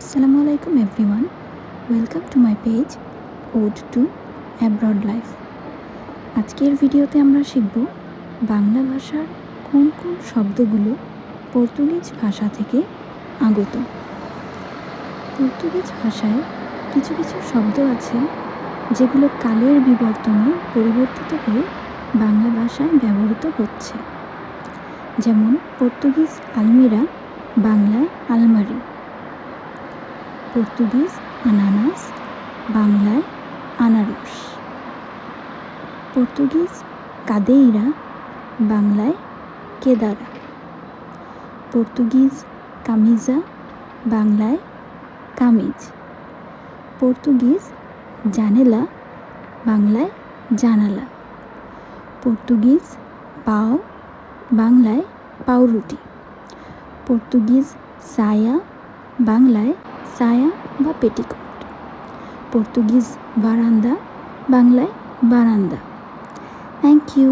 আসসালামু আলাইকুম everyone welcome to my page ode to abroad life আজকের ভিডিওতে আমরা শিখব বাংলা ভাষার কোন কোন শব্দগুলো পর্তুগিজ ভাষা থেকে আগত। পর্তুগিজ ভাষায় কিছু কিছু শব্দ আছে যেগুলো কালের বিবর্তনে পরিবর্তিত হয়ে বাংলা ভাষায় ব্যবহৃত হচ্ছে। যেমন পর্তুগিজ আলমিরা, বাংলায় আলমারি। পর্তুগিজ, আনানাস, বাংলায় আনারস। পর্তুগিজ, কাদেইরা, বাংলায় কেদারা। পর্তুগিজ, কামিজা, বাংলায় কামিজ। পর্তুগিজ, জানেলা, বাংলায় জানালা। পর্তুগিজ, পাও, বাংলায় পাউরুটি। পর্তুগিজ, সায়া, বাংলায় সায়া বা পেটিকোট। পর্তুগিজ বারান্দা বাংলায় বারান্দা। Thank you